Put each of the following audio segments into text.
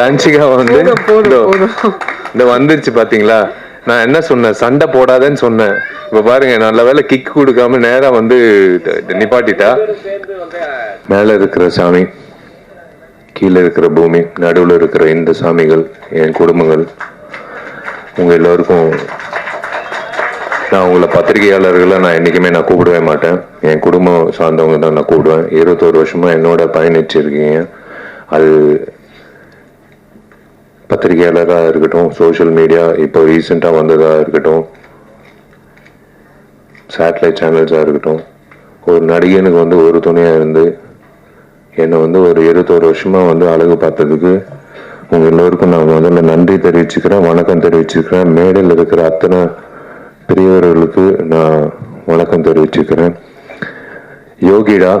தன்சிகா வந்து. இந்த வந்துருச்சு பாத்தீங்களா? நான் என்ன சொன்னேன்? சண்டை போடாதேன்னு சொன்னேன். இப்ப பாருங்க நல்ல வேலை கிக் கொடுக்காம நேரா வந்து நிப்பாட்டிட்டா. மேல இருக்கிற சாமி கீழே இருக்கிற பூமி நடுவுல இருக்கிற இந்த சாமிகள் என் குடும்பங்கள் உங்க எல்லோருக்கும் நான் உங்களை பத்திரிகையாளர்களை நான் என்னைக்குமே நான் கூப்பிடவே மாட்டேன். என் குடும்பம் சார்ந்தவங்க தான் நான் கூப்பிடுவேன். இருபத்தோரு வருஷமா என்னோட பயணிச்சிருக்கீங்க. அது பத்திரிகையாளராக இருக்கட்டும் சோஷியல் மீடியா இப்போ ரீசெண்டாக வந்ததாக இருக்கட்டும் சேட்டலைட் சேனல்ஸாக இருக்கட்டும் ஒரு நடிகனுக்கு வந்து ஒரு துணையாக இருந்து என்னை வந்து ஒரு இருபத்தோரு வருஷமாக வந்து அழகு பார்த்ததுக்கு உங்கள் எல்லோருக்கும் நான் முதல்ல நன்றி தெரிவிச்சுக்கிறேன் வணக்கம் தெரிவிச்சுக்கிறேன். மேடையில் இருக்கிற அத்தனை பெரியவர்களுக்கு நான் வணக்கம் தெரிவிச்சுக்கிறேன். யோகிடா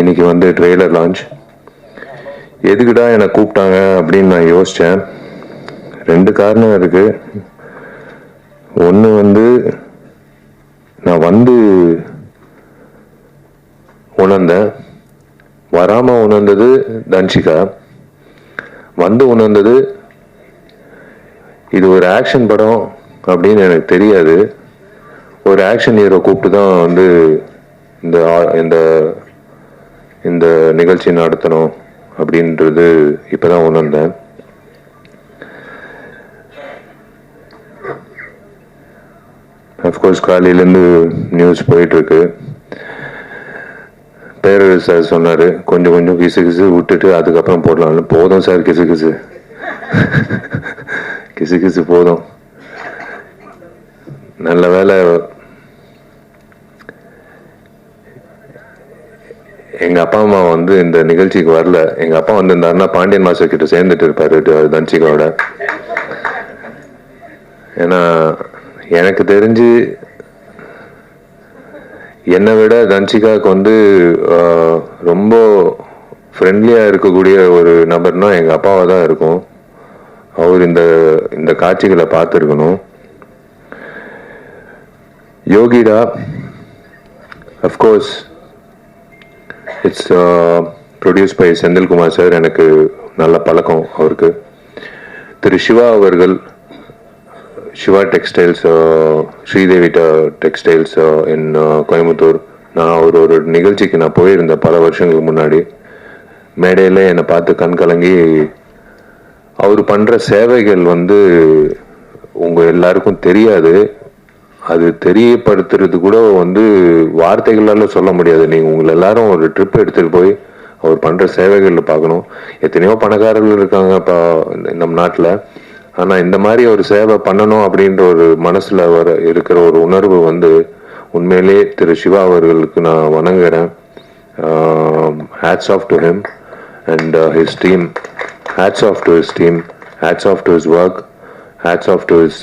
இன்னைக்கு வந்து ட்ரெய்லர் லான்ச் எதுக்குடா என்னை கூப்பிட்டாங்க அப்படின்னு நான் யோசித்தேன் ரெண்டு காரணம் இருக்கு. ஒன்று வந்து நான் வந்து உணர்ந்தேன். வராமல் உணர்ந்தது தன்ஷிகா. வந்து உணர்ந்தது இது ஒரு ஆக்ஷன் படம் அப்படின்னு எனக்கு தெரியாது. ஒரு ஆக்ஷன் ஹீரோ கூப்பிட்டு தான் வந்து இந்த ஆ- இந்த இந்த நிகழ்ச்சி நடத்தணும். அப்படின்றது இப்பதான் உணர்ந்தேன். அஃப்கோர்ஸ் காலையிலேருந்து நியூஸ் போயிட்டுருக்கு. இருக்கு சார் சொன்னார் கொஞ்சம் கொஞ்சம் கிசு கிசு விட்டுட்டு அதுக்கப்புறம் போடலாம்னு. போதும் சார் கிசு கிசு. கிசு கிசு போதும். நல்ல வேலை எங்க அப்பா அம்மா வந்து இந்த நிகழ்ச்சிக்கு வரல. எங்க அப்பா வந்திருந்தாருன்னா பாண்டியன் மாஸ்டர் கிட்ட சேர்ந்துட்டு இருப்பாரு தன்சிகாவோட ஏன்னா எனக்கு தெரிஞ்சு என்னை விட தன்சிகாவுக்கு வந்து ரொம்ப ஃப்ரெண்ட்லியாக இருக்கக்கூடிய ஒரு நபர்னா எங்கள் அப்பாவாக தான் இருக்கும். அவர் இந்த இந்த காட்சிகளை பார்த்துருக்கணும். Yogida of course it's produce by Senthilkumar sir எனக்கு நல்ல பழக்கம் அவருக்கு. திரு சிவா அவர்கள் Siva textiles Sridevi textiles in Coimbatore நான் அவர் ஒரு நிகழ்ச்சிக்கு நான் போயிருந்தேன் பல வருஷங்களுக்கு முன்னாடி மேடையில் என்னை பார்த்து கண் கலங்கி அவர் பண்ணுற சேவைகள் வந்து உங்கள் எல்லாருக்கும் தெரியாது. அது தெரியப்படுத்துறது கூட வந்து வார்த்தைகளால் சொல்ல முடியாது. நீங்கள் உங்களை எல்லாரும் ஒரு ட்ரிப் எடுத்துகிட்டு போய் அவர் பண்ணுற சேவைகளில் பார்க்கணும். எத்தனையோ பணக்காரர்கள் இருக்காங்க இப்போ நம்ம நாட்டில். ஆனால் இந்த மாதிரி ஒரு சேவை பண்ணணும் அப்படின்ற ஒரு மனசில் வர இருக்கிற ஒரு உணர்வு வந்து உண்மையிலே திரு சிவா அவர்களுக்கு நான் வணங்குகிறேன் hats off to him and his team hats off to his team hats off to his work hats off to his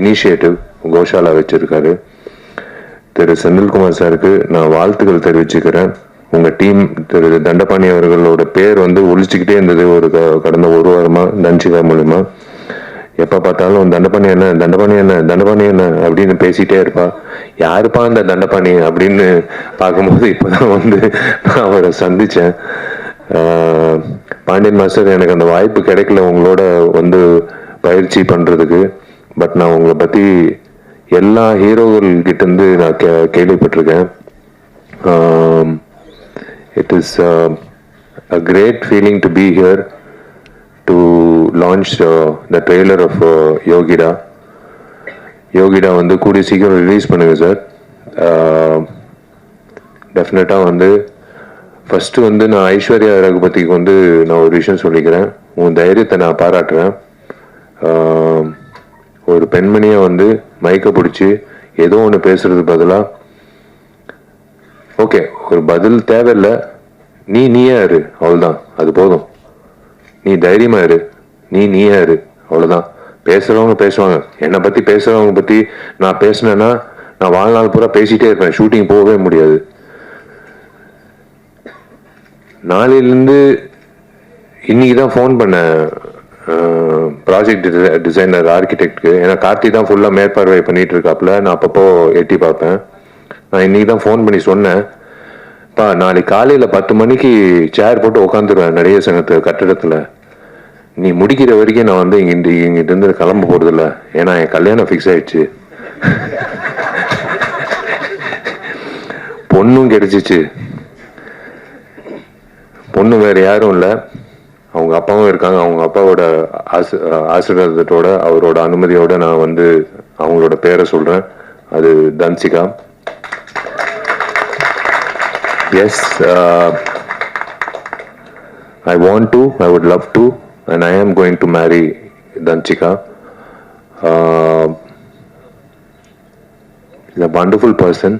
initiative goshala வச்சிருக்காரு. திரு செந்தில்குமார் சாருக்கு நான் வாழ்த்துக்கள் தெரிவிச்சுக்கிறேன். உங்கள் டீம் திரு தண்டபாணி அவர்களோட பேர் வந்து ஒழிச்சுக்கிட்டே இருந்தது ஒரு கடந்த ஒரு வாரமாக தன்சிகா மூலிமா எப்போ பார்த்தாலும் தண்டபாணி என்ன தண்டபாணி என்ன தண்டபாணி என்ன அப்படின்னு பேசிகிட்டே இருப்பா. யாருப்பா அந்த தண்டபாணி அப்படின்னு பார்க்கும்போது இப்போ தான் வந்து நான் அவரை சந்தித்தேன் பாண்டியன் மாஸ்டர் எனக்கு அந்த வாய்ப்பு கிடைக்கல உங்களோட வந்து பயிற்சி பண்ணுறதுக்கு பட் நான் உங்களை பற்றி எல்லா ஹீரோகள் கிட்டேருந்து நான் கே கேள்விப்பட்டிருக்கேன். It is a great feeling to be here to launch the trailer of Yogida Yogida வந்து கூடிய சீக்கிரம் ரிலீஸ் பண்ணுங்கள் சார் டெஃபினட்டாக வந்து ஃபஸ்ட்டு வந்து நான் ஐஸ்வர்யா ரகுபதிக்கு வந்து நான் ஒரு விஷயம் சொல்லிக்கிறேன். உன் தைரியத்தை நான் பாராட்டுறேன். ஒரு பெண்மணியை வந்து மயக்க பிடிச்சி ஏதோ ஒன்று பேசுறது பதிலாக ஓகே ஒரு பதில் தேவையில்லை. நீ நீயா இரு அவ்வளோதான் அது போதும். நீ தைரியமா இரு. நீ நீயா இரு அவ்வளவுதான். பேசுறவங்க பேசுவாங்க. என்னை பத்தி பேசுறவங்க பத்தி நான் பேசினேன்னா நான் வாழ்நாள் பூரா பேசிட்டே இருப்பேன். ஷூட்டிங் போகவே முடியாது. நாளையிலேருந்து இன்னைக்கு தான் ஃபோன் பண்ணேன். ப்ராஜெக்ட் டிசைனர் ஆர்கிடெக்ட்க்கு ஏன்னா கார்த்தி தான் ஃபுல்லாக மேற்பார்வை பண்ணிட்டு இருக்காப்புல நான் அப்பப்போ எட்டி பார்ப்பேன். நான் இன்னைக்கு தான் ஃபோன் பண்ணி சொன்னேன். பா நாளைக்கு காலையில் பத்து மணிக்கு சேர் போட்டு உட்காந்துருவேன் நிறைய சங்கத்து கட்டிடத்தில். நீ முடிக்கிற வரைக்கும் நான் வந்து இங்கிட்டு இங்கிட்டிருந்து கிளம்ப போறதில்ல. ஏன்னா என் கல்யாணம் ஃபிக்ஸ் ஆயிடுச்சு. பொண்ணும் கிடைச்சிச்சு. பொண்ணு வேறு யாரும் இல்லை. அவங்க அப்பாவும் இருக்காங்க. அவங்க அப்பாவோட ஆசி ஆசீர்வாதத்தோட அவரோட அனுமதியோட நான் வந்து அவங்களோட பேரை சொல்றேன். அது Dhansika. Yes I want to I would love to and I am going to marry Dhansika is a wonderful person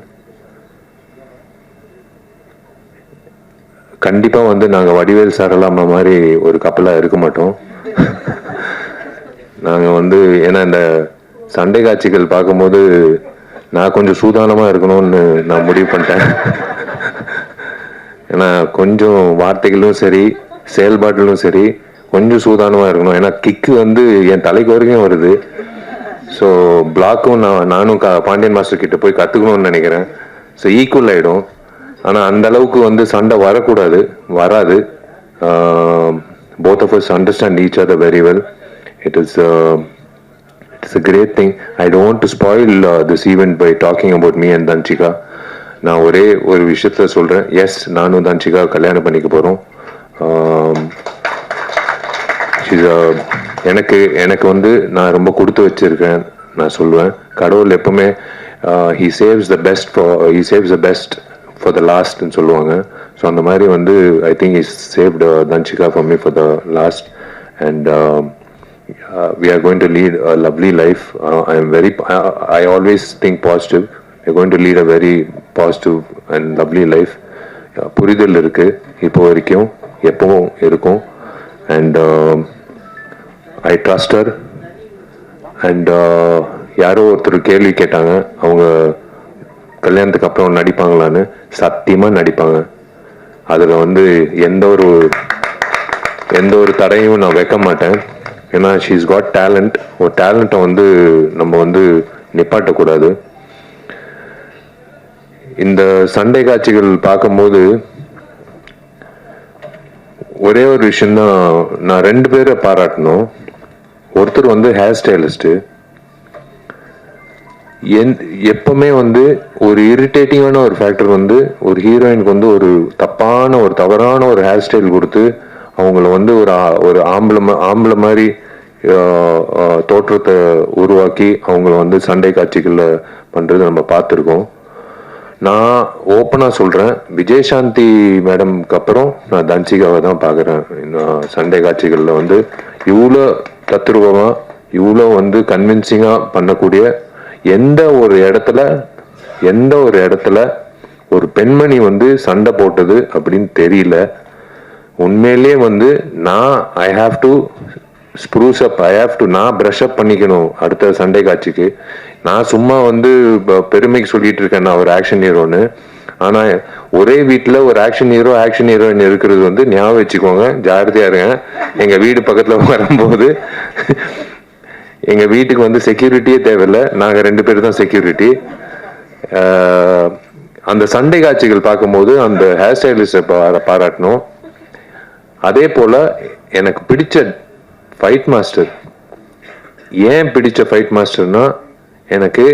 கண்டிப்பாக வந்து நாங்கள் வடிவேல் சரளாமா மாதிரி ஒரு கப்பலாக இருக்க மாட்டோம். நாங்கள் வந்து ஏன்னா இந்த சண்டை காட்சிகள் பார்க்கும்போது நான் கொஞ்சம் சூதானமாக இருக்கணும்னு நான் முடிவு பண்ணிட்டேன். ஏன்னா கொஞ்சம் வார்த்தைகளும் சரி செயல்பாட்டிலும் சரி கொஞ்சம் சூதானமாக இருக்கணும். ஏன்னா கிக்கு வந்து என் தலைக்கு வரைக்கும் வருது. ஸோ பிளாக்கும் நான் நானும் கா பாண்டியன் மாஸ்டர் கிட்ட போய் கற்றுக்கணும்னு நினைக்கிறேன். ஸோ ஈக்குவல் ஆகிடும் ஆனால் அந்த அளவுக்கு வந்து சண்டை வரக்கூடாது வராது. Both of us understand each the very well it is it's a great thing I don't to spoil this event by talking about me and Dhansika நான் ஒரே ஒரு விஷயத்த சொல்கிறேன் எஸ் நானும் தன்சிகா கல்யாணம் பண்ணிக்க போகிறோம் uh, எனக்கு எனக்கு வந்து நான் ரொம்ப கொடுத்து வச்சிருக்கேன். நான் சொல்லுவேன். கடவுள் எப்பவுமே he saves the best for he saves the best for the லாஸ்ட்னு சொல்லுவாங்க. ஸோ அந்த மாதிரி வந்து I think is saved Dhansika for me for the last and we are going to lead a lovely life I am very I always think positive I going to lead a very positive and lovely life புரிதல் இருக்குது இப்போ வரைக்கும் எப்பவும் இருக்கும். And I trusted and யாரோ ஒருத்தர் கேள்வி கேட்டாங்க. அவங்க கல்யாணத்துக்கு அப்புறம் நடிப்பாங்களான்னு சத்தியமாக நடிப்பாங்க. அதில் வந்து எந்த ஒரு எந்த ஒரு தடையும் நான் வைக்க மாட்டேன். ஏன்னா ஷீஸ் காட் டேலண்ட் ஒரு டேலண்ட்டை வந்து நம்ம வந்து நிப்பாட்டக்கூடாது. இந்த சண்டை காட்சிகள் பார்க்கும்போது ஒரே ஒரு விஷயம்தான் நான் ரெண்டு பேரை பாராட்டணும். ஒருத்தர் வந்து ஹேர் ஸ்டைலிஸ்ட்டு என் எப்பவுமே வந்து ஒரு இரிட்டேட்டிங்கான ஒரு ஃபேக்டர் வந்து ஒரு ஹீரோயினுக்கு வந்து ஒரு தப்பான ஒரு தவறான ஒரு ஹேர் ஸ்டைல் கொடுத்து அவங்கள வந்து ஒரு ஒரு ஆம்பளை ஆம்பளை மாதிரி தோற்றத்தை உருவாக்கி அவங்கள வந்து சண்டை காட்சிகளில் பண்ணுறது நம்ம பார்த்துருக்கோம். நான் ஓப்பனாக சொல்கிறேன் விஜயசாந்தி மேடம்க்கு அப்புறம் நான் தன்சிகாவை தான் பார்க்குறேன். சண்டை காட்சிகளில் வந்து இவ்வளோ தத்ரூபமாக இவ்வளோ வந்து கன்வின்சிங்காக பண்ணக்கூடிய எந்த ஒரு இடத்துல எந்த ஒரு இடத்துல ஒரு பெண்மணி வந்து சண்டை போட்டது அப்படின்னு தெரியல. உண்மையிலேயே வந்து நான் I have to spruce up I have to நான் ப்ரஷ் அப் பண்ணிக்கணும் அடுத்த சண்டை காட்சிக்கு. நான் சும்மா வந்து பெருமைக்கு சொல்லிட்டு இருக்கேன் நான் ஒரு ஆக்ஷன் ஹீரோன்னு ஆனால் ஒரே வீட்டில் ஒரு ஆக்ஷன் ஹீரோ ஆக்ஷன் ஹீரோயின் இருக்கிறது வந்து ஞாபகம் வச்சுக்கோங்க ஜாகிரதையாக இருங்க. எங்கள் வீடு பக்கத்தில் வரும்போது எங்கள் வீட்டுக்கு வந்து செக்யூரிட்டியே தேவையில்லை. நாங்கள் ரெண்டு பேரும் தான் செக்யூரிட்டி அந்த சண்டை காட்சிகள் பார்க்கும்போது அந்த ஹேர் ஸ்டைலிஸ்டை பாராட்டணும். அதே போல் எனக்கு பிடிச்ச ஃபைட் மாஸ்டர் ஏன் பிடிச்ச ஃபைட் மாஸ்டர்னா எனக்கு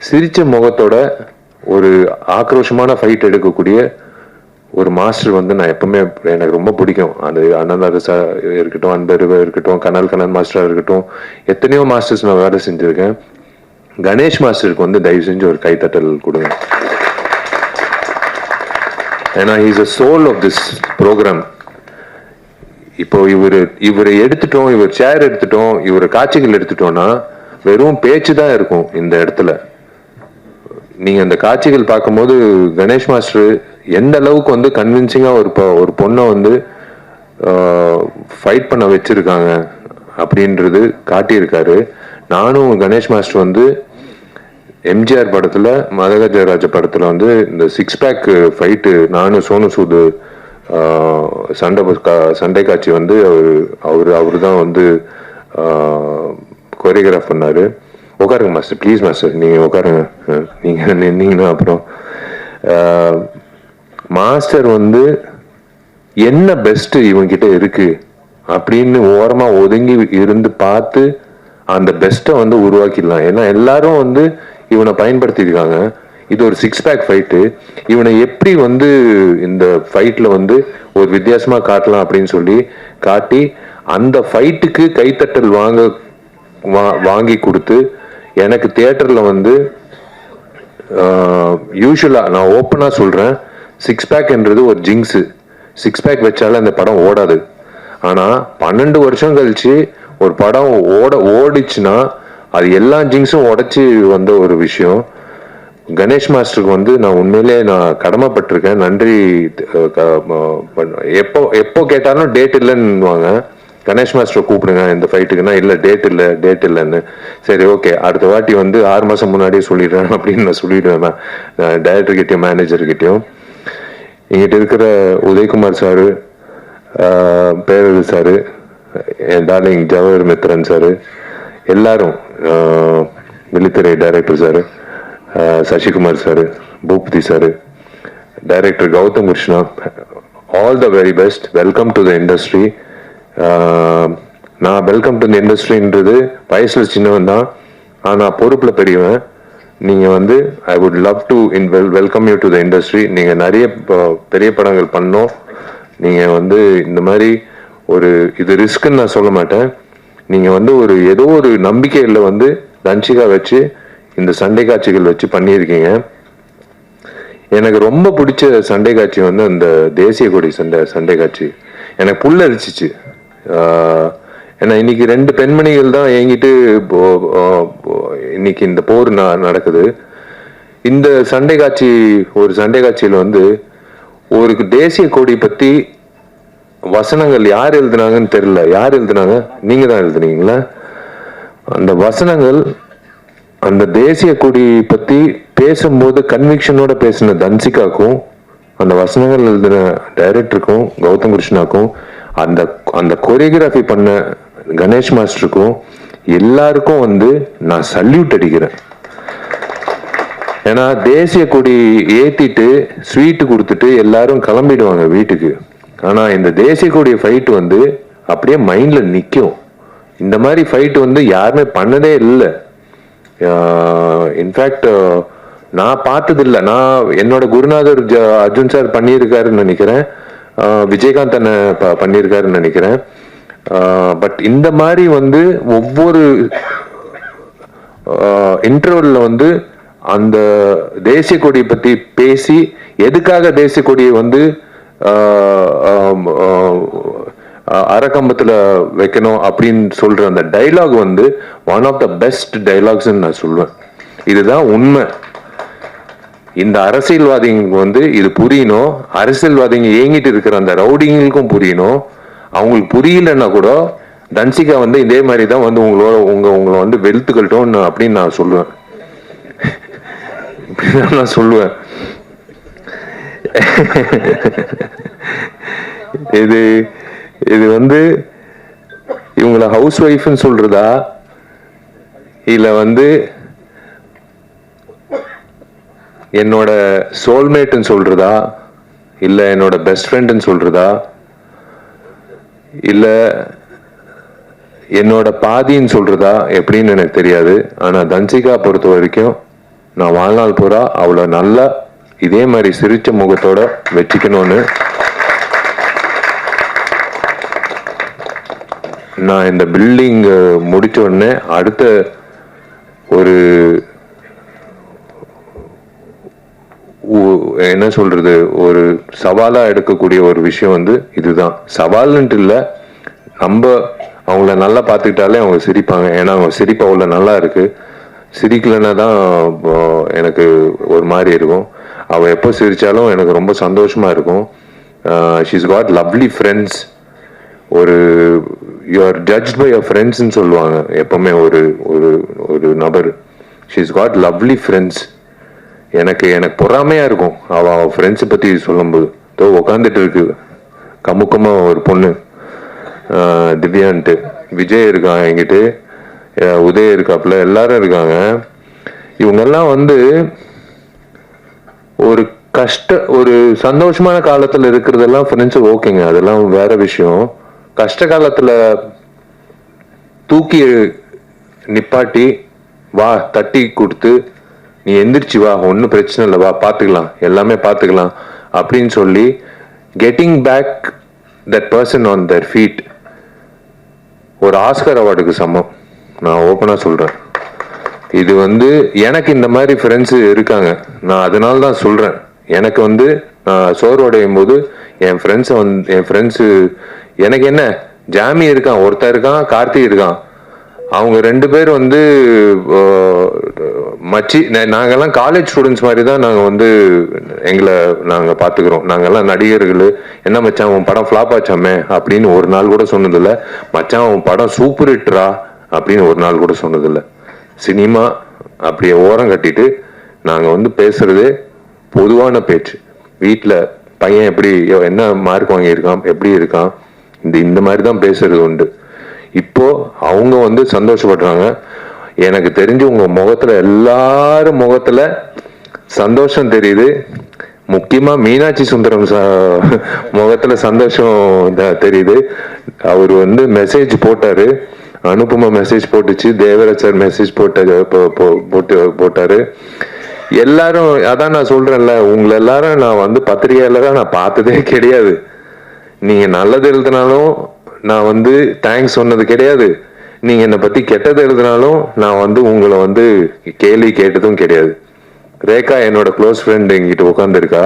சிரித்த முகத்தோட ஒரு ஆக்ரோஷமான ஃபைட் எடுக்கக்கூடிய ஒரு மாஸ்டர் வந்து நான் எப்பவுமே எனக்கு ரொம்ப பிடிக்கும். அது அனந்தாரசா இருக்கட்டும் அன்பருவா இருக்கட்டும் கனல் கனல் மாஸ்டராக இருக்கட்டும் எத்தனையோ மாஸ்டர்ஸ் நான் வேலை செஞ்சுருக்கேன். கணேஷ் மாஸ்டருக்கு வந்து தயவு செஞ்சு ஒரு கைத்தட்டல் கொடுங்க. ஏன்னா is a soul of this program இப்போ இவர் இவரை எடுத்துட்டோம் இவர் சேர் எடுத்துட்டோம் இவர் காட்சிகள் எடுத்துட்டோம்னா வெறும் பேச்சு தான் இருக்கும் இந்த இடத்துல. நீங்க அந்த காட்சிகள் பார்க்கும்போது கணேஷ் மாஸ்டர் எந்த அளவுக்கு வந்து கன்வின்சிங்கா ஒரு ஒரு பொண்ணை வந்து ஃபைட் பண்ண வச்சிருக்காங்க அப்படின்றது காட்டியிருக்காரு. நானும் கணேஷ் மாஸ்டர் வந்து எம்ஜிஆர் படத்துல மதகஜராஜ படத்துல வந்து இந்த சிக்ஸ் பேக் ஃபைட்டு நானும் சோனு சூது சண்டை கா- சண்டை காட்சி வந்து அவர் அவர் அவர் தான் வந்து கொரியோகிராஃப் பண்ணாரு. உட்காருங்க மாஸ்டர் ப்ளீஸ் மாஸ்டர் நீங்கள் உட்காருங்க நீங்கள் நின்னீங்கன்னா அப்புறம் மாஸ்டர் வந்து என்ன பெஸ்ட்டு இவங்கிட்ட இருக்குது அப்படின்னு ஓரமாக ஒதுங்கி இருந்து பார்த்து அந்த பெஸ்ட்டை வந்து உருவாக்கிடலாம். ஏன்னா எல்லாரும் வந்து இவனை பயன்படுத்தியிருக்காங்க. இது ஒரு சிக்ஸ் பேக் ஃபைட்டு இவனை எப்படி வந்து இந்த ஃபைட்டில் வந்து ஒரு வித்தியாசமாக காட்டலாம் அப்படின்னு சொல்லி காட்டி அந்த ஃபைட்டுக்கு கைத்தட்டல் வாங்க வா- வாங்கி கொடுத்து எனக்கு தியேட்டரில் வந்து யூஸ்வலாக நான் ஓப்பனாக சொல்கிறேன் சிக்ஸ் பேக்ன்றது ஒரு ஜிங்ஸு சிக்ஸ் பேக் வச்சாலும் அந்த படம் ஓடாது. ஆனால் பன்னெண்டு வருஷம் கழிச்சு ஒரு படம் ஓட ஓடிச்சுன்னா அது எல்லா ஜிங்ஸும் உடச்சி வந்த ஒரு விஷயம். கணேஷ் மாஸ்டருக்கு வந்து நான் உண்மையிலே நான் கடமைப்பட்டிருக்கேன். நன்றி எப்போ எப்போ கேட்டாலும் டேட் இல்லைன்னுவாங்க. கணேஷ் மாஸ்டர் கூப்பிடுங்க இந்த ஃபைட்டுக்குன்னா இல்லை டேட் இல்லை டேட் இல்லைன்னு. சரி ஓகே அடுத்த வாட்டி வந்து ஆறு மாதம் முன்னாடியே சொல்லிடுறேன் அப்படின்னு நான் சொல்லிடுவேன் டைரக்டர் கிட்டயும் மேனேஜர் கிட்டயும். எங்கிட்ட இருக்கிற உதயகுமார் சாரு பேரது சாரு என் டார்லிங் ஜவஹர் மித்ரன் சாரு எல்லாரும் military director sir Sasikumar sir Boopathy sir director Gautham Krishna all the very best welcome to the industry நான் வெல்கம் டு இந்த இண்டஸ்ட்ரின்றது வயசுல சின்னவன் தான். ஆனால் பொறுப்பில் பெரியவன். நீங்கள் வந்து I would love to in well welcome you to the industry நீங்கள் நிறைய பெரிய படங்கள் பண்ணோம். நீங்கள் வந்து இந்த மாதிரி ஒரு இது ரிஸ்க்குன்னு நான் சொல்ல மாட்டேன். நீங்கள் வந்து ஒரு ஏதோ ஒரு நம்பிக்கையில் வந்து தஞ்சிகா வச்சு இந்த சண்டை காட்சிகள் வச்சு பண்ணியிருக்கீங்க. எனக்கு ரொம்ப பிடிச்ச சண்டை காட்சி வந்து அந்த தேசிய கொடி சண்டை சண்டை காட்சி. எனக்கு புல் அரிச்சிச்சு ஏன்னா இன்னைக்கு ரெண்டு பெண்மணிகள் தான் ஏங்கிட்டு இன்னைக்கு இந்த போர் ந- நடக்குது. இந்த சண்டை காட்சி ஒரு சண்டை காட்சியில் வந்து ஒரு தேசிய கொடி பத்தி வசனங்கள் யார் எழுதுனாங்கன்னு தெரியல. யார் எழுதுனாங்க? நீங்க தான் எழுதுனீங்களா? அந்த வசனங்கள் அந்த தேசிய கொடி பத்தி பேசும்போது கன்விக்ஷனோட பேசின தன்சிகாக்கும் அந்த வசனங்கள் எழுதின டைரக்டருக்கும் கௌதம் கிருஷ்ணாக்கும் அந்த அந்த கொரியோகிராஃபி பண்ண கணேஷ் மாஸ்டருக்கும் எல்லாருக்கும் வந்து நான் சல்யூட் அடிக்கிறேன். ஏன்னா தேசிய கொடி ஏத்திட்டு ஸ்வீட்டு கொடுத்துட்டு எல்லாரும் கிளம்பிடுவாங்க வீட்டுக்கு. ஆனா இந்த தேசிய கொடி ஃபைட் வந்து அப்படியே மைண்ட்ல நிற்கும் இந்த மாதிரி ஃபைட் வந்து யாருமே பண்ணதே இல்லை. இன்ஃபேக்ட் நான் பார்த்ததில்லை. நான் என்னோட குருநாதர் ஜ- அர்ஜுன் சார் பண்ணியிருக்காருன்னு நினைக்கிறேன். விஜயகாந்த் அண்ணன் ப- பண்ணியிருக்காருன்னு நினைக்கிறேன். பட் இந்த மாதிரி வந்து ஒவ்வொரு இன்டர்வல்ல வந்து அந்த தேசிய கொடியை பத்தி பேசி எதுக்காக தேசிய கொடியை வந்து ஆஹ், வைக்கணும் அப்படின்னு சொல்ற அந்த டைலாக் வந்து one of the best dialogues நான் சொல்லுவேன் இதுதான் உண்மை. இந்த அரசியல்வாதிங்களுக்கு வந்து இது புரியணும். அரசியல்வாதிங்க ஏங்கிட்டு இருக்கிற அந்த ரவுடிங்களுக்கும் புரியணும். அவங்களுக்கு புரியலன்னா கூட தன்சிகா வந்து இதே மாதிரி தான் வந்து உங்களோட உங்க உங்களை வந்து வெளுத்துக்கட்டும் அப்படின்னு நான் சொல்லுவேன். இப்படிதான் நான் சொல்லுவேன். இது இது வந்து இவங்களை ஹவுஸ் ஒய்ஃப்னு சொல்றதா? இல்லை வந்து என்னோட சோல்மேட்டுன்னு சொல்றதா? இல்ல என்னோட பெஸ்ட் ஃப்ரெண்டுன்னு சொல்றதா? இல்ல என்னோட பாதின்னு சொல்றதா? எப்படின்னு எனக்கு தெரியாது. ஆனா தன்சிகா பொறுத்த வரைக்கும் நான் வாழ்நாள் பூரா அவளை நல்லா இதே மாதிரி சிரிச்ச முகத்தோட வச்சுக்கணும்னு நான் இந்த பில்டிங் முடிச்ச உடனே அடுத்த ஒரு என்ன சொல்றது ஒரு சவாலா எடுக்கக்கூடிய ஒரு விஷயம் வந்து இதுதான். சவால்ன்ட்டு இல்ல நம்ம அவங்கள நல்லா பார்த்துக்கிட்டாலே அவங்க சிரிப்பாங்க. ஏன்னா அவங்க சிரிப்பு அவ்வளோ நல்லா இருக்கு. சிரிக்கலைன்னா தான் எனக்கு ஒரு மாதிரி இருக்கும். அவ எப்போ சிரிச்சாலும் எனக்கு ரொம்ப சந்தோஷமா இருக்கும். ஷீஸ் காட் லவ்லி ஃப்ரெண்ட்ஸ் ஒரு யூஆர் ஜட்ஜ் பை யர் ஃப்ரெண்ட்ஸ்ன்னு சொல்லுவாங்க. எப்பவுமே ஒரு ஒரு ஒரு நபர். ஷீஸ் காட் லவ்லி ஃப்ரெண்ட்ஸ் எனக்கு எனக்கு பொறாமையா இருக்கும். அவ அவ ஃப்ரெண்ட்ஸை பத்தி சொல்லும்போது. தோ உக்காந்துட்டு இருக்கு. கமுக்கமா ஒரு பொண்ணு. திவ்யான்ட்டு. விஜய் இருக்கான் என்கிட்ட. உதய உதய் இருக்காப்புல. எல்லாரும் இருக்காங்க. இவங்கெல்லாம் வந்து ஒரு கஷ்ட ஒரு சந்தோஷமான காலத்துல இருக்கிறதெல்லாம் ஃப்ரெண்ட்ஸ் ஓகேங்க. அதெல்லாம் வேற விஷயம். கஷ்ட காலத்துல தூக்கி நிப்பாட்டி வா தட்டி கொடுத்து நீ எந்திரிச்சு வா ஒன்றும் பிரச்சனை இல்லை வா பார்த்துக்கலாம் எல்லாமே பார்த்துக்கலாம் அப்படின்னு சொல்லி getting back that person on their feet ஒரு ஆஸ்கர் அவார்டுக்கு சமம். நான் ஓப்பனாக சொல்கிறேன் இது வந்து எனக்கு இந்த மாதிரி ஃப்ரெண்ட்ஸு இருக்காங்க. நான் அதனால தான் சொல்கிறேன் எனக்கு வந்து நான் சோர்வடையும் போது என் ஃப்ரெண்ட்ஸை வந்து என் ஃப்ரெண்ட்ஸு எனக்கு என்ன? ஜாமி இருக்கான் ஒருத்தன் இருக்கான் கார்த்தி இருக்கான். அவங்க ரெண்டு பேர் வந்து மச்சி நாங்கள்லாம் நாங்கெல்லாம் காலேஜ் ஸ்டூடெண்ட்ஸ் மாதிரி தான் நாங்கள் வந்து எங்களை நாங்கள் பார்த்துக்கிறோம் நாங்கள்லாம் நடிகர்கள் என்ன மச்சான் உன் படம் ஃப்ளாப் ஆச்சாமே அப்படின்னு ஒரு நாள் கூட சொன்னதில்ல. மச்சான் உன் படம் சூப்பர் ஹிட்ரா அப்படின்னு ஒரு நாள் கூட சொன்னதில்லை. சினிமா அப்படியே ஓரம் கட்டிட்டு நாங்கள் வந்து பேசுறதே பொதுவான பேச்சு. வீட்டில் பையன் எப்படி என்ன மார்க் வாங்கியிருக்கான் எப்படி இருக்கான் இந்த இந்த மாதிரி தான் பேசுறது உண்டு. இப்போ அவங்க வந்து சந்தோஷப்படுறாங்க. எனக்கு தெரிஞ்சு உங்க முகத்துல எல்லாரும் முகத்துல சந்தோஷம் தெரியுது. முக்கியமா மீனாட்சி சுந்தரம் முகத்துல சந்தோஷம் தெரியுது. அவர் வந்து மெசேஜ் போட்டாரு. அனுப்புமா மெசேஜ் போட்டுச்சு. தேவராஜ் சார் மெசேஜ் போட்ட போ- போட்டு போட்டாரு. எல்லாரும் அதான் நான் சொல்றேன்ல உங்களை எல்லாரும் நான் வந்து பத்திரிகையாளராக நான் பார்த்ததே கிடையாது. நீங்க நல்லது எழுதினாலும் நான் வந்து தேங்க்ஸ் சொன்னது கிடையாது. நீங்க என்னை பத்தி கெட்டது எழுதினாலும் நான் வந்து உங்களை வந்து கேள்வி கேட்டதும் கிடையாது. ரேகா என்னோட க்ளோஸ் ஃப்ரெண்ட் எங்கிட்ட உட்காந்துருக்கா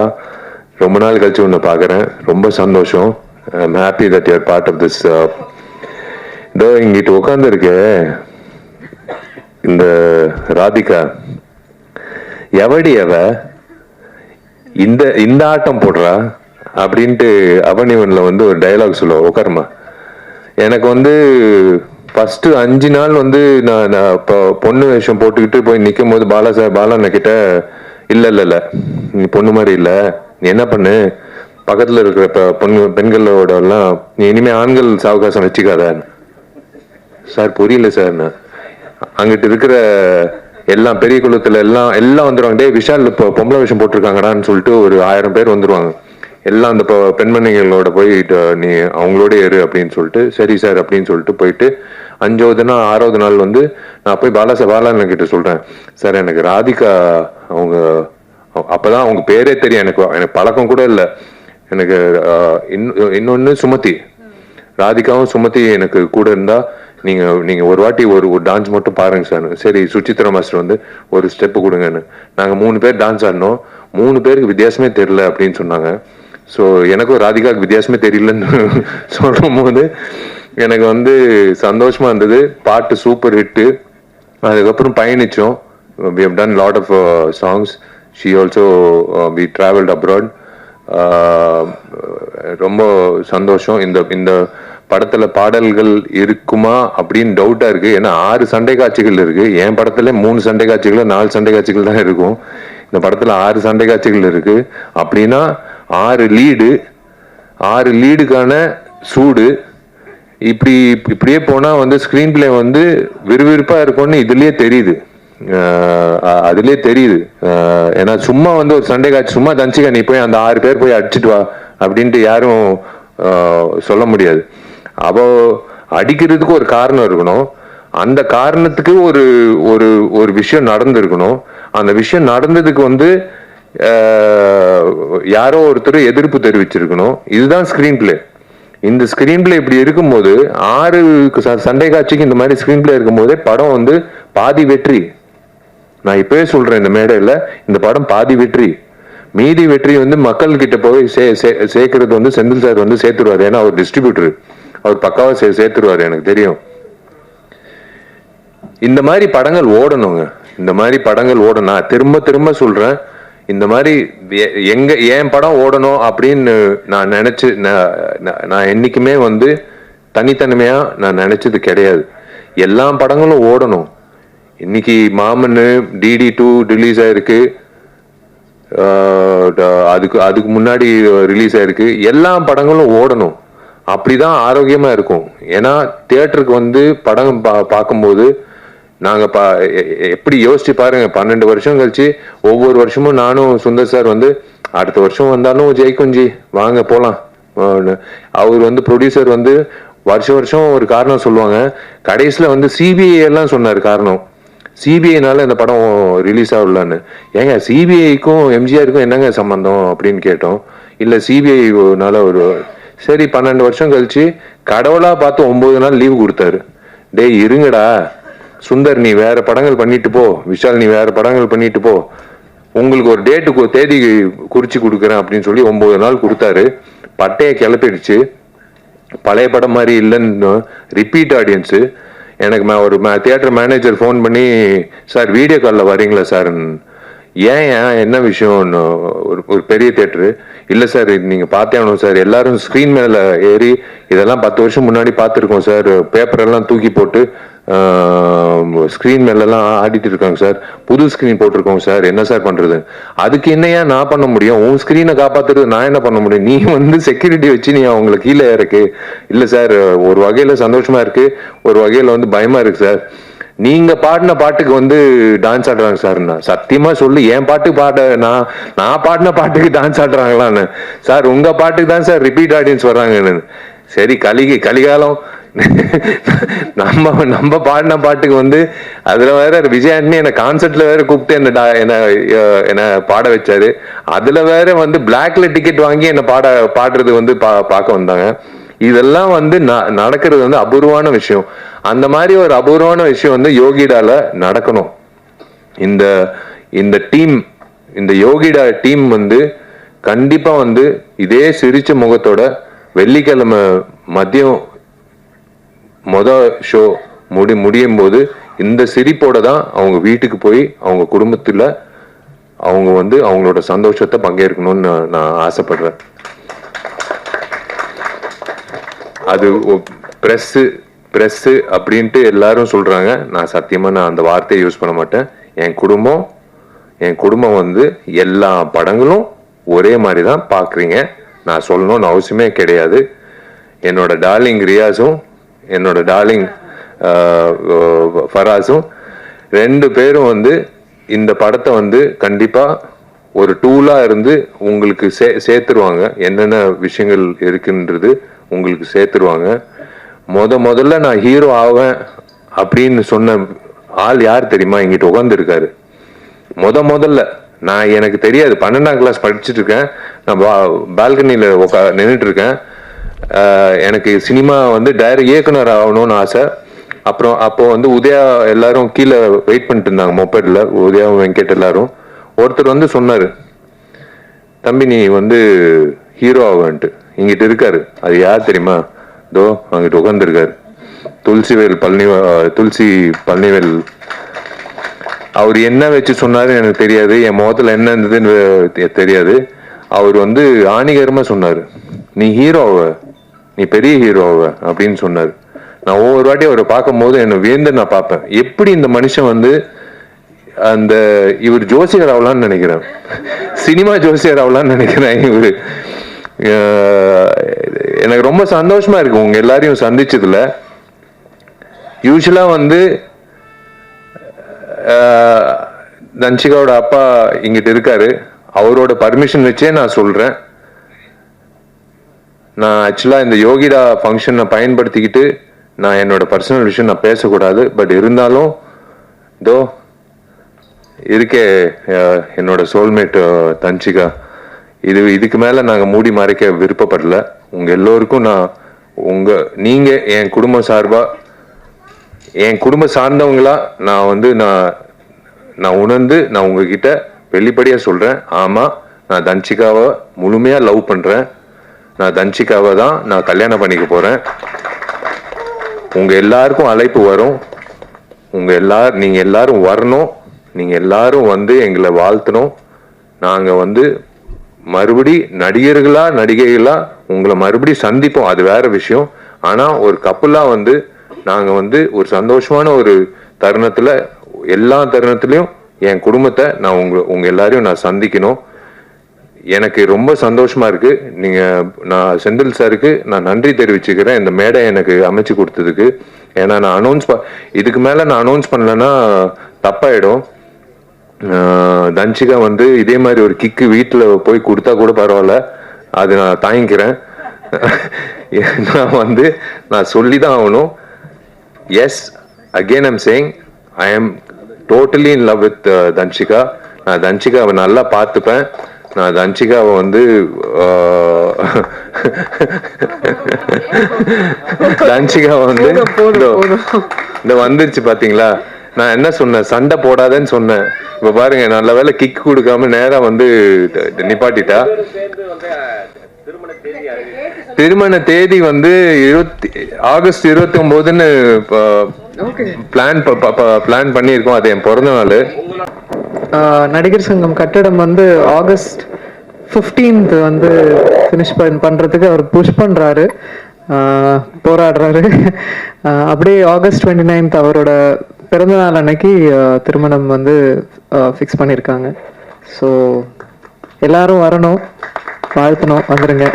ரொம்ப நாள் கழிச்சு உன்னை பார்க்குறேன் ரொம்ப சந்தோஷம். I'm happy that you're part of this இதோ இங்கிட்ட உட்காந்துருக்க இந்த ராதிகா எவடி அவ? இந்த இந்த ஆட்டம் போடுறா? அப்படின்ட்டு அவனிவன்ல வந்து ஒரு டைலாக் சொல்லுவா. உட்காருமா எனக்கு வந்து ஃபர்ஸ்ட் அஞ்சு நாள் வந்து நான் நான் இப்போ பொண்ணு வேஷம் போட்டுக்கிட்டு போய் நிற்கும் போது பாலா சார் பாலா கிட்ட இல்லை இல்லை இல்லை. நீ பொண்ணு மாதிரி இல்லை. நீ என்ன பண்ணு? பக்கத்தில் இருக்கிற இப்போ பொண்ணு பெண்களோட எல்லாம் நீ இனிமேல் ஆண்கள் சாவகாசம் வச்சுக்காத. சார் புரியல சார் நான் அங்கிட்டு இருக்கிற எல்லாம் பெரிய குளத்துல எல்லாம் எல்லாம் வந்துடுவாங்க டே விஷால் இப்போ பொம்பளை விஷயம் போட்டிருக்காங்கடான்னு சொல்லிட்டு ஒரு ஆயிரம் பேர் வந்துருவாங்க. எல்லாம் அந்த பெண்மணிகளோட போய் நீ அவங்களோட இரு அப்படின்னு சொல்லிட்டு சரி சார் அப்படின்னு சொல்லிட்டு போயிட்டு அஞ்சாவது நாள் ஆறாவது நாள் வந்து நான் போய் பாலா சார் கிட்ட சொல்றேன் சார் எனக்கு ராதிகா அவங்க அப்பதான் அவங்க பேரே தெரியும் எனக்கு எனக்கு பழக்கம் கூட இல்லை. எனக்கு இன்னொன்னு சுமதி. ராதிகாவும் சுமதி எனக்கு கூட இருந்தா நீங்க நீங்க ஒரு வாட்டி ஒரு ஒரு டான்ஸ் மட்டும் பாருங்க சார். சரி சுச்சித்ரா மாஸ்டர் வந்து ஒரு ஸ்டெப் கொடுங்கன்னு. நாங்க மூணு பேர் டான்ஸ் ஆடினோம் மூணு பேருக்கு வித்தியாசமே தெரியல அப்படின்னு சொன்னாங்க. ஸோ எனக்கும் ராதிகாவுக்கு வித்தியாசமே தெரியலன்னு சொல்லும் போது எனக்கு வந்து சந்தோஷமா இருந்தது. பாட்டு சூப்பர் ஹிட்டு அதுக்கப்புறம் பயணிச்சோம். We have done lot of songs she also we travelled abroad ரொம்ப சந்தோஷம். இந்த இந்த படத்துல பாடல்கள் இருக்குமா அப்படின்னு டவுட்டா இருக்கு. ஏன்னா ஆறு சண்டை காட்சிகள் இருக்கு. என் படத்துல மூணு சண்டை காட்சிகள் நாலு சண்டை காட்சிகள் தான் இருக்கும். இந்த படத்துல ஆறு சண்டை காட்சிகள் இருக்கு. அப்படின்னா ஆறு லீடு ஆறு லீடுக்கான சூடு. இப்படி இப்படியே போனால் வந்து ஸ்க்ரீன் பிளே வந்து விறுவிறுப்பாக இருக்கும்னு இதுலேயே தெரியுது. அதுலேயே தெரியுது. ஏன்னா சும்மா வந்து ஒரு சண்டே காட்சி சும்மா தனிச்சிக்க நீ போய் அந்த ஆறு பேர் போய் அடிச்சிட்டு வா அப்படின்ட்டு யாரும் சொல்ல முடியாது. அவ அடிக்கிறதுக்கு ஒரு காரணம் இருக்கணும். அந்த காரணத்துக்கு ஒரு ஒரு ஒரு விஷயம் நடந்திருக்கணும். அந்த விஷயம் நடந்ததுக்கு வந்து யாரோ ஒருத்தர் எதிர்ப்பு தெரிவிச்சிருக்கணும். இதுதான் ஸ்கிரீன் பிளே இந்த ஸ்கிரீன் பிளே இப்படி இருக்கும்போது ஆறு சண்டை காட்சிக்கு இந்த மாதிரி ஸ்கிரீன் பிளே இருக்கும்போதே படம் வந்து பாதி வெற்றி. நான் இப்பவே சொல்றேன் இந்த மேடையில இந்த படம் பாதி வெற்றி. மீதி வெற்றி வந்து மக்கள் கிட்ட போய் சே சே- சேர்க்கறது வந்து செந்தில் சார் வந்து சேர்த்துருவாரு. ஏன்னா அவர் டிஸ்ட்ரிபியூட்டர் அவர் பக்காவா சே சேர்த்துருவாரு எனக்கு தெரியும். இந்த மாதிரி படங்கள் ஓடணுங்க. இந்த மாதிரி படங்கள் ஓடணும். நான் திரும்ப திரும்ப சொல்றேன். இந்த மாதிரி எங்க என் படம் ஓடணும் அப்படின்னு நான் நினைச்சு நான் நான்- என்னைக்குமே வந்து தனித்தனிமையா நான் நினைச்சது கிடையாது. எல்லா படங்களும் ஓடணும். இன்னைக்கு மாமன் டிடி டூ ரிலீஸ் ஆயிருக்கு. அதுக்கு அதுக்கு முன்னாடி ரிலீஸ் ஆயிருக்கு. எல்லா படங்களும் ஓடணும். அப்படிதான் ஆரோக்கியமா இருக்கும். ஏன்னா தியேட்டருக்கு வந்து படம் பா- பார்க்கும்போது நாங்கள் பா எ- எப்படி யோசிச்சு பாருங்க பன்னெண்டு வருஷம் கழிச்சு ஒவ்வொரு வருஷமும் நானும் சுந்தர் சார் வந்து அடுத்த வருஷம் வந்தாலும் ஜெயிக்கும் ஜி வாங்க போகலாம் அவர் வந்து ப்ரொடியூசர் வந்து வருஷம் வருஷம் ஒரு காரணம் சொல்லுவாங்க. கடைசியில் வந்து சிபிஐ எல்லாம் சொன்னார் காரணம். சிபிஐனால இந்த படம் ரிலீஸ் ஆகலான்னு. ஏங்க சிபிஐக்கும் எம்ஜிஆருக்கும் என்னங்க சம்பந்தம் அப்படின்னு கேட்டோம். இல்லை சிபிஐனால ஒரு சரி பன்னெண்டு வருஷம் கழிச்சு கடவுளாக பார்த்து ஒம்பது நாள் லீவு கொடுத்தாரு. டேய் இருங்கடா. சுந்தர் நீ வேற படங்கள் பண்ணிட்டு போ. விஷால் நீ வேற படங்கள் பண்ணிட்டு போ. உங்களுக்கு ஒரு டேட்டு தேதி குறிச்சு கொடுக்குறேன் அப்படின்னு சொல்லி ஒன்பது நாள் கொடுத்தாரு. பட்டையை கிளப்பிடுச்சு. பழைய படம் மாதிரி இல்லைன்னு ரிப்பீட் ஆடியன்ஸு எனக்கு மே- ஒரு தியேட்டர் மேனேஜர் ஃபோன் பண்ணி சார் வீடியோ காலில் வரீங்களா சார் ஏன் ஏன் என்ன விஷயம்? ஒரு ஒரு பெரிய தேட்டரு இல்லை சார் நீங்கள் பார்த்தே ஆகணும் சார். எல்லாரும் ஸ்க்ரீன் மேலே ஏறி இதெல்லாம் பத்து வருஷம் முன்னாடி பார்த்துருக்கோம் சார். பேப்பரெல்லாம் தூக்கி போட்டு ஸ்க்ரீன் மேலெல்லாம் ஆடிட்டு இருக்காங்க சார். புது ஸ்க்ரீன் போட்டிருக்கோம் சார். என்ன சார் பண்ணுறது அதுக்கு என்னையா நான் பண்ண முடியும்? உன் ஸ்க்ரீனை காப்பாத்துறது நான் என்ன பண்ண முடியும்? நீ வந்து செக்யூரிட்டி வச்சு நீ அவங்களை கீழே இறக்கு. இல்லை சார் ஒரு வகையில் சந்தோஷமாக இருக்குது ஒரு வகையில் வந்து பயமாக இருக்குது சார். நீங்க பாடின பாட்டுக்கு வந்து டான்ஸ் ஆடுறாங்க சார்னா சத்தியமா சொல்லு என் பாட்டு பாட நான் நான் பாடின பாட்டுக்கு டான்ஸ் ஆடுறாங்களான்னு. சார் உங்க பாட்டுக்கு தான் சார் ரிப்பீட் ஆடியன்ஸ் வர்றாங்கன்னு. சரி கலிகை கலிகாலம். நம்ம நம்ம பாடின பாட்டுக்கு வந்து அதுல வேற விஜய் ஆண்டனி என்ன கான்சர்ட்ல வேற கூப்பிட்டு என்ன டா- என்ன என்ன பாட வச்சாரு. அதுல வேற வந்து பிளாக்ல டிக்கெட் வாங்கி என்ன பாட பாடுறது வந்து பா பார்க்க வந்தாங்க. இதெல்லாம் வந்து ந- நடக்கிறது வந்து அபூர்வமான விஷயம். அந்த மாதிரி ஒரு அபூர்வமான விஷயம் வந்து யோகிடால நடக்கணும். இந்த இந்த டீம் இந்த யோகிடா டீம் வந்து கண்டிப்பா வந்து இதே சிரிச்ச முகத்தோட வெள்ளிக்கிழமை மதியம் மொத ஷோ முடி முடியும் போது இந்த சிரிப்போட தான் அவங்க வீட்டுக்கு போய் அவங்க குடும்பத்தில் அவங்க வந்து அவங்களோட சந்தோஷத்தை பங்கேற்கணும்னு நான் ஆசைப்படுறேன். அது ப்ரெஸ்ஸு ப்ரெஸ்ஸு அப்படின்ட்டு எல்லாரும் சொல்கிறாங்க நான் சத்தியமாக நான் அந்த வார்த்தையை யூஸ் பண்ண மாட்டேன். என் குடும்பம் என் குடும்பம் வந்து எல்லா படங்களும் ஒரே மாதிரி தான் பார்க்குறீங்க நான் சொல்லணும்னு அவசியமே கிடையாது. என்னோட டார்லிங் ரியாஸும் என்னோட டார்லிங் ஃபராஸும் ரெண்டு பேரும் வந்து இந்த படத்தை வந்து கண்டிப்பாக ஒரு டூலாக இருந்து உங்களுக்கு சே சேர்த்துருவாங்க. என்னென்ன விஷயங்கள் இருக்குன்றது உங்களுக்கு சேர்த்துருவாங்க. முத முதல்ல நான் ஹீரோ ஆவேன் அப்படின்னு சொன்ன ஆள் யார் தெரியுமா? எங்கிட்ட உட்காந்துருக்காரு முத முதல்ல நான் எனக்கு தெரியாது பன்னெண்டாம் கிளாஸ் படிச்சுட்டு இருக்கேன். நான் பால்கனியில் உட்கா நின்றுட்டு இருக்கேன். எனக்கு சினிமா வந்து டைரக்ட் இயக்குனர் ஆகணும்னு ஆசை. அப்புறம் அப்போ வந்து உதயா எல்லாரும் கீழே வெயிட் பண்ணிட்டு இருந்தாங்க மொபைலில் உதயா வெங்கட் எல்லாரும். ஒருத்தர் வந்து சொன்னார் தம்பி நீ வந்து ஹீரோ ஆகன்ட்டு இங்கிட்டு இருக்காரு. அது யார் தெரியுமா? தோ அங்கிட்டு உட்காந்துருக்காரு துளசிவேல் பழனி துளசி பழனிவேல் அவர் என்ன வச்சு சொன்னாரு எனக்கு தெரியாது. என் முகத்துல என்ன இருந்ததுன்னு தெரியாது. அவர் வந்து ஆணிகரமா சொன்னாரு. நீ ஹீரோவ நீ பெரிய ஹீரோவ அப்படின்னு சொன்னாரு. நான் ஒவ்வொரு வாட்டி அவரை பார்க்கும் போது என்ன வேந்து நான் பார்ப்பேன். எப்படி இந்த மனுஷன் வந்து அந்த இவர் ஜோசியர் ஆகலான்னு நினைக்கிறேன். சினிமா ஜோசியர் ஆகலான்னு நினைக்கிறேன் இவரு. எனக்கு ரொம்ப சந்தோஷமா இருக்கு உங்க எல்லாரையும் சந்திச்சதுல. யூஸ்வலா வந்து ஆஹ் தன்சிகாவோட அப்பா இங்கிட்டு இருக்காரு. அவரோட பர்மிஷன் வச்சே நான் சொல்றேன். நான் ஆக்சுவலா இந்த யோகிடா ஃபங்க்ஷனை பயன்படுத்திக்கிட்டு நான் என்னோட பர்சனல் விஷயம் நான் பேசக்கூடாது. பட் இருந்தாலும் தோ இருக்கே என்னோட சோல்மேட் தன்சிகா இது இதுக்கு மேலே நாங்கள் மூடி மறைக்க விருப்பப்படல. உங்கள் எல்லோருக்கும் நான் உங்கள் நீங்கள் என் குடும்பம் சார்பாக என் குடும்ப சார்ந்தவங்களா நான் வந்து நான் நான் உணர்ந்து நான் உங்ககிட்ட வெளிப்படையாக சொல்கிறேன் ஆமாம் நான் தன்சிகாவை முழுமையாக லவ் பண்ணுறேன் நான் தன்சிகாவை தான் நான் கல்யாணம் பண்ணிக்க போகிறேன் உங்கள் எல்லாருக்கும் அழைப்பு வரும். உங்கள் எல்லா நீங்கள் எல்லாரும் வரணும். நீங்கள் எல்லாரும் வந்து எங்களை வாழ்த்தணும். நாங்கள் வந்து மறுபடி நடிகர்களா நடிகைகளா உங்களை மறுபடி சந்திப்போம். அது வேற விஷயம். ஆனா ஒரு கப்பலா வந்து நாங்க வந்து ஒரு சந்தோஷமான ஒரு தருணத்துல எல்லா தருணத்திலையும் என் குடும்பத்தை நான் உங்க உங்க எல்லாரையும் நான் சந்திக்கணும். எனக்கு ரொம்ப சந்தோஷமா இருக்கு. நீங்க நான் செந்தில் சாருக்கு நான் நன்றி தெரிவிச்சுக்கிறேன். இந்த மேடை எனக்கு அமைச்சு கொடுத்ததுக்கு. ஏன்னா நான் அனௌன்ஸ் இதுக்கு மேல நான் அனௌன்ஸ் பண்ணலன்னா தப்பாயிடும். ஆஹ் தன்சிகா வந்து இதே மாதிரி ஒரு கிக்கு வீட்டில் போய் கொடுத்தா கூட பரவாயில்ல. அது நான் தாங்கிக்கிறேன். நான் வந்து நான் சொல்லி தான் ஆகணும் yes again I'm saying I am totally in love with Dhanshika. நான் தன்ஷிகாவை நல்லா பார்த்துப்பேன். நான் தன்ஷிகாவை வந்து தன்ஷிகாவை வந்து இந்த வந்துருச்சு பாத்தீங்களா? நான் என்ன சொன்னேன்? சண்டை போடாதேன்னு சொன்னேன். இப்ப பாருங்க நல்ல வேளை கிக் கொடுக்காம நேரா வந்து நிப்பாட்டிட்டா? திருமண தேதி வந்து இருபத்தி ஆகஸ்ட் இருபத்தி ஒன்பதுன்னு பிளான் பிளான் பண்ணியிருக்கோம். அது என் பிறந்த நாள். நடிகர் சங்கம் கட்டடம் வந்து ஆகஸ்ட் 15th வந்து ஃபினிஷ் பண்றதுக்கு அவர் புஷ் பண்றாரு. ஆஹ் போராடுறாரு. அப்படியே ஆகஸ்ட் 29th அவரோட பிறந்த நாள் அன்னைக்கு திருமணம் வந்து ஃபிக்ஸ் பண்ணியிருக்காங்க ஸோ எல்லாரும் வரணும் வாழ்த்தணும் வந்துருங்க.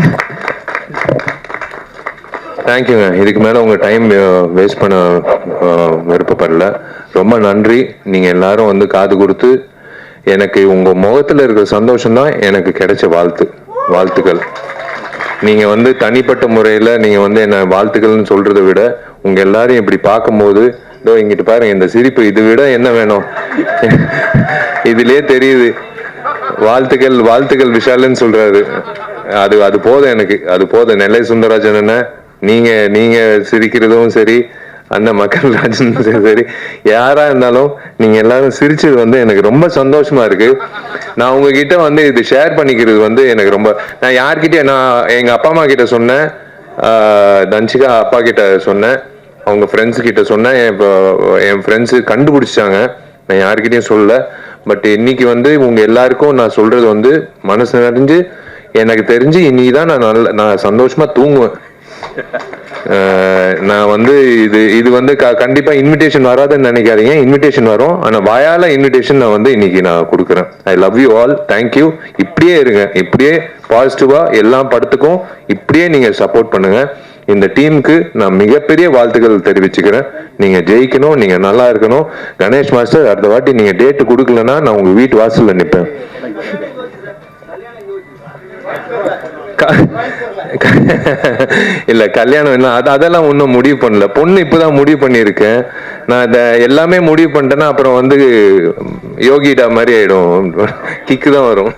தேங்க்யூங்க இதுக்கு மேலே உங்கள் டைம் வேஸ்ட் பண்ண விருப்பப்படல. ரொம்ப நன்றி. நீங்கள் எல்லாரும் வந்து காது கொடுத்து எனக்கு உங்கள் முகத்தில் இருக்கிற சந்தோஷம் தான் எனக்கு கிடைச்ச வாழ்த்து வாழ்த்துக்கள். நீங்கள் வந்து தனிப்பட்ட முறையில் நீங்கள் வந்து என்ன வாழ்த்துக்கள்னு சொல்கிறத விட உங்கள் எல்லாரையும் இப்படி பார்க்கும்போது இதோ இங்கிட்டு பாருங்க இந்த சிரிப்பு. இது விட என்ன வேணும்? இதுலயே தெரியுது. வாழ்த்துக்கள் வாழ்த்துக்கள் விஷாலுன்னு சொல்றாரு. அது அது போதும் எனக்கு. அது போதும். நெல்லை சுந்தரராஜன் என்ன நீங்க நீங்க சிரிக்கிறதும் சரி அண்ணன் மக்கள் ராஜன் சரி. யாரா இருந்தாலும் நீங்க எல்லாரும் சிரிச்சது வந்து எனக்கு ரொம்ப சந்தோஷமா இருக்கு. நான் உங்ககிட்ட வந்து இது ஷேர் பண்ணிக்கிறது வந்து எனக்கு ரொம்ப நான் யார்கிட்ட நான் எங்க அப்பா அம்மா கிட்ட சொன்னேன். தன்சிகா அப்பா கிட்ட சொன்னேன். அவங்க ஃப்ரெண்ட்ஸ் கிட்ட சொன்னேன் என் இப்போ- என் ஃப்ரெண்ட்ஸ் கண்டுபிடிச்சிட்டாங்க. நான் யாருக்கிட்டையும் சொல்லல. பட் இன்னைக்கு வந்து உங்க எல்லாருக்கும் நான் சொல்றது வந்து மனசு நிறைஞ்சு எனக்கு தெரிஞ்சு இன்னைக்கு தான் நான் நல்ல நான் சந்தோஷமா தூங்குவேன். நான் வந்து இது இது வந்து க- கண்டிப்பா இன்விடேஷன் வராதுன்னு நினைக்காதீங்க. இன்விடேஷன் வரும். ஆனா வாயால இன்விடேஷன் நான் வந்து இன்னைக்கு நான் கொடுக்குறேன். I love you all thank you இப்படியே இருங்க. இப்படியே பாசிட்டிவா எல்லா படத்துக்கும் இப்படியே நீங்க சப்போர்ட் பண்ணுங்க. இந்த டீமுக்கு நான் மிகப்பெரிய வாழ்த்துக்கள் தெரிவிச்சுக்கிறேன். நீங்க ஜெயிக்கணும் நீங்க நல்லா இருக்கணும். கணேஷ் மாஸ்டர் அடுத்த வாட்டி நீங்க டேட்டு கொடுக்கலன்னா நான் உங்க வீட்டு வாசல்ல நிற்பேன் க- இல்ல கல்யாணம் என்ன அது அதெல்லாம் ஒன்றும் முடிவு பண்ணல. பொண்ணு இப்பதான் முடிவு பண்ணியிருக்கேன். நான் இதை எல்லாமே முடிவு பண்ணிட்டேன்னா அப்புறம் வந்து யோகிடா மாதிரி ஆயிடும். கிக்கு தான் வரும்.